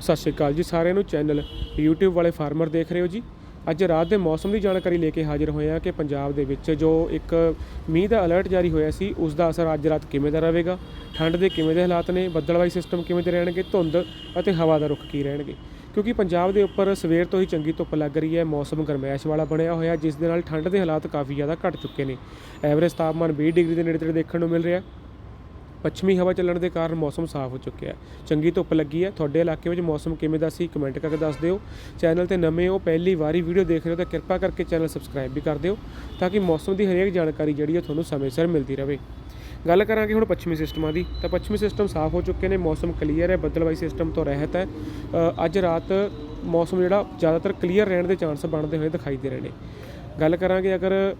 ਸਤਿ ਸ਼੍ਰੀ ਅਕਾਲ ਜੀ ਸਾਰਿਆਂ ਨੂੰ ਚੈਨਲ YouTube ਵਾਲੇ ਫਾਰਮਰ ਦੇਖ ਰਹੇ ਹੋ ਜੀ। ਅੱਜ ਰਾਤ ਦੇ ਮੌਸਮ ਦੀ ਜਾਣਕਾਰੀ ਲੈ ਕੇ ਹਾਜ਼ਰ ਹੋਏ ਹਾਂ ਕਿ ਪੰਜਾਬ ਦੇ ਵਿੱਚ ਜੋ ਇੱਕ ਮੀਂਹ ਦਾ ਅਲਰਟ ਜਾਰੀ ਹੋਇਆ ਸੀ ਉਸ ਦਾ ਅਸਰ ਅੱਜ ਰਾਤ ਕਿਵੇਂ ਦਾ ਰਹੇਗਾ? ਠੰਡ ਦੇ ਕਿਵੇਂ ਦੇ ਹਾਲਾਤ ਨੇ? ਬੱਦਲਵਾਈ ਸਿਸਟਮ ਕਿਵੇਂ ਦੇ ਰਹਿਣਗੇ? ਧੁੰਦ ਅਤੇ ਹਵਾ ਦਾ ਰੁਖ ਕੀ ਰਹਿਣਗੇ? ਕਿਉਂਕਿ ਪੰਜਾਬ ਦੇ ਉੱਪਰ ਸਵੇਰ ਤੋਂ ਹੀ ਚੰਗੀ ਧੁੱਪ ਲੱਗ ਰਹੀ ਹੈ, ਮੌਸਮ ਗਰਮੈਸ਼ ਵਾਲਾ ਬਣਿਆ ਹੋਇਆ ਜਿਸ ਦੇ ਨਾਲ ਠੰਡ ਦੇ ਹਾਲਾਤ ਕਾਫੀ ਜ਼ਿਆਦਾ ਘਟ ਚੁੱਕੇ ਨੇ। ਐਵਰੇਜ ਤਾਪਮਾਨ 20 ਡਿਗਰੀ ਦੇ ਨੇੜੇ ਤੇੜੇ ਦੇਖਣ ਨੂੰ ਮਿਲ ਰਿਹਾ ਪੱਛਮੀ ਹਵਾ ਚੱਲਣ ਦੇ ਕਾਰਨ ਮੌਸਮ ਸਾਫ਼ ਹੋ ਚੁੱਕਿਆ ਹੈ। ਚੰਗੀ ਧੁੱਪ ਲੱਗੀ ਹੈ। ਤੁਹਾਡੇ ਇਲਾਕੇ ਵਿੱਚ ਮੌਸਮ ਕਿਵੇਂ ਦਾ ਸੀ? ਕਮੈਂਟ ਕਰਕੇ ਦੱਸ ਦਿਓ। ਚੈਨਲ ਤੇ ਨਵੇਂ ਹੋ, ਪਹਿਲੀ ਵਾਰੀ ਵੀਡੀਓ ਦੇਖ ਰਹੇ ਹੋ ਤਾਂ ਕਿਰਪਾ ਕਰਕੇ ਚੈਨਲ ਸਬਸਕ੍ਰਾਈਬ ਵੀ ਕਰ ਦਿਓ ਤਾਂ ਕਿ ਮੌਸਮ ਦੀ ਹਰੇਕ ਜਾਣਕਾਰੀ ਜਿਹੜੀ ਹੈ ਤੁਹਾਨੂੰ ਸਮੇਂ ਸਿਰ ਮਿਲਦੀ ਰਹੇ। ਗੱਲ ਕਰਾਂਗੇ ਹੁਣ ਪੱਛਮੀ ਸਿਸਟਮਾਂ ਦੀ। ਤਾਂ ਪੱਛਮੀ ਸਿਸਟਮ ਸਾਫ਼ ਹੋ ਚੁੱਕੇ ਨੇ, ਮੌਸਮ ਕਲੀਅਰ ਹੈ, ਬੱਦਲਵਾਈ ਸਿਸਟਮ ਤੋਂ ਰਹਿਤ ਹੈ। ਅੱਜ ਰਾਤ ਮੌਸਮ ਜਿਹੜਾ ਜ਼ਿਆਦਾਤਰ ਕਲੀਅਰ ਰਹਿਣ ਦੇ ਚਾਂਸ ਬਣਦੇ ਹੋਏ ਦਿਖਾਈ ਦੇ ਰਹੇ ਨੇ। ਗੱਲ ਕਰਾਂਗੇ ਅਗਰ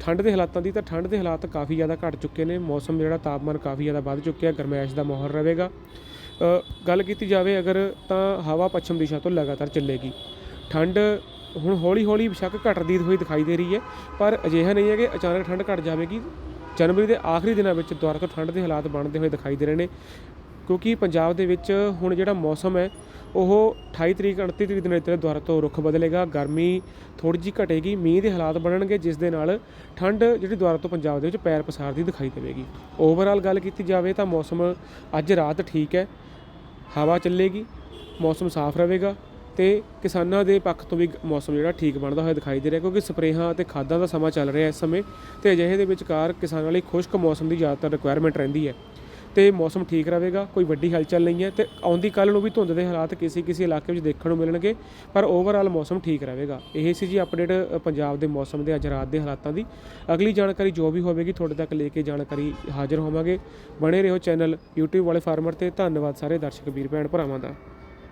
ਠੰਡ ਦੇ ਹਾਲਾਤਾਂ ਦੀ ਤਾਂ ਠੰਡ ਦੇ ਹਾਲਾਤ ਕਾਫੀ ਜ਼ਿਆਦਾ ਘਟ ਚੁੱਕੇ ਨੇ। ਮੌਸਮ ਜਿਹੜਾ ਤਾਪਮਾਨ ਕਾਫੀ ਜ਼ਿਆਦਾ ਵੱਧ ਚੁੱਕਿਆ ਗਰਮੈਸ਼ ਦਾ ਮਾਹੌਲ ਰਹੇਗਾ। ਗੱਲ ਕੀਤੀ ਜਾਵੇ ਅਗਰ ਤਾਂ ਹਵਾ ਪੱਛਮ ਦਿਸ਼ਾ ਤੋਂ ਲਗਾਤਾਰ ਚੱਲੇਗੀ। ਠੰਡ ਹੁਣ ਹੌਲੀ ਹੌਲੀ ਸ਼ੱਕ ਘਟਦੀ ਹੋਈ ਦਿਖਾਈ ਦੇ ਰਹੀ ਹੈ। ਪਰ ਅਜਿਹਾ ਨਹੀਂ ਹੈ ਕਿ ਅਚਾਨਕ ਠੰਡ ਘਟ ਜਾਵੇਗੀ। ਜਨਵਰੀ ਦੇ ਆਖਰੀ ਦਿਨਾਂ ਵਿੱਚ ਦੁਆਰਾ ਤੋਂ ਠੰਡ ਦੇ ਹਾਲਾਤ ਬਣਦੇ ਹੋਏ ਦਿਖਾਈ ਦੇ ਰਹੇ ਨੇ। ਕਿਉਂਕਿ ਪੰਜਾਬ ਦੇ ਵਿੱਚ ਹੁਣ ਜਿਹੜਾ ਮੌਸਮ ਹੈ, ਉਹ 28 ਤਰੀਕ 29 ਤਰੀਕ ਦੇ ਨੇੜੇ ਦੁਬਾਰਾ ਤੋਂ ਰੁੱਖ ਬਦਲੇਗਾ। ਗਰਮੀ ਥੋੜੀ ਜਿਹੀ ਘਟੇਗੀ, ਮੀਂਹ ਦੇ ਹਾਲਾਤ ਬਣਨਗੇ, ਜਿਸ ਦੇ ਨਾਲ ਠੰਡ ਜਿਹੜੀ ਦੁਆਰਾ ਤੋਂ ਪੰਜਾਬ ਦੇ ਵਿੱਚ ਪੈਰ ਪਸਾਰਦੀ ਦਿਖਾਈ ਦੇਵੇਗੀ। ਓਵਰਆਲ ਗੱਲ ਕੀਤੀ ਜਾਵੇ ਤਾਂ ਮੌਸਮ ਅੱਜ ਰਾਤ ਠੀਕ ਹੈ, ਹਵਾ ਚੱਲੇਗੀ, ਮੌਸਮ ਸਾਫ਼ ਰਹੇਗਾ ਤੇ ਕਿਸਾਨਾਂ ਦੇ ਪੱਖ ਤੋਂ ਵੀ ਮੌਸਮ ਜਿਹੜਾ ਠੀਕ ਬਣਦਾ ਹੋਇਆ ਦਿਖਾਈ ਦੇ ਰਿਹਾ, ਕਿਉਂਕਿ ਸਪਰੇਹਾਂ ਅਤੇ ਖਾਦਾਂ ਦਾ ਸਮਾਂ ਚੱਲ ਰਿਹਾ ਇਸ ਸਮੇਂ ਤੇ ਅਜਿਹੇ ਦੇ ਵਿਚਕਾਰ ਕਿਸਾਨਾਂ ਲਈ ਖੁਸ਼ਕ ਮੌਸਮ ਦੀ ਜ਼ਿਆਦਾਤਰ ਰਿਕੁਆਇਰਮੈਂਟ ਰਹਿੰਦੀ ਹੈ। ਤੇ ਮੌਸਮ ਠੀਕ ਰਹੇਗਾ, ਕੋਈ ਵੱਡੀ ਹਲਚਲ ਨਹੀਂ ਹੈ ਤੇ ਆਉਂਦੀ ਕੱਲ ਨੂੰ ਵੀ ਧੁੰਦ ਦੇ ਹਾਲਾਤ ਕਿਸੇ ਕਿਸੇ ਇਲਾਕੇ ਵਿੱਚ ਦੇਖਣ ਨੂੰ ਮਿਲਣਗੇ, ਪਰ ਓਵਰਆਲ ਮੌਸਮ ਠੀਕ ਰਹੇਗਾ। ਇਹ ਸੀ ਜੀ ਅਪਡੇਟ ਪੰਜਾਬ ਦੇ ਮੌਸਮ ਦੇ ਅੱਜ ਰਾਤ ਦੇ ਹਾਲਾਤਾਂ ਦੀ। ਅਗਲੀ ਜਾਣਕਾਰੀ ਜੋ ਵੀ ਹੋਵੇਗੀ, ਤੁਹਾਡੇ ਤੱਕ ਲੈ ਕੇ ਜਾਣਕਾਰੀ ਹਾਜ਼ਰ ਹੋਵਾਂਗੇ। ਬਣੇ ਰਹੋ ਚੈਨਲ YouTube ਵਾਲੇ ਫਾਰਮਰ ਤੇ। ਧੰਨਵਾਦ ਸਾਰੇ ਦਰਸ਼ਕ, ਵੀਰ ਭੈਣ ਭਰਾਵਾਂ ਦਾ।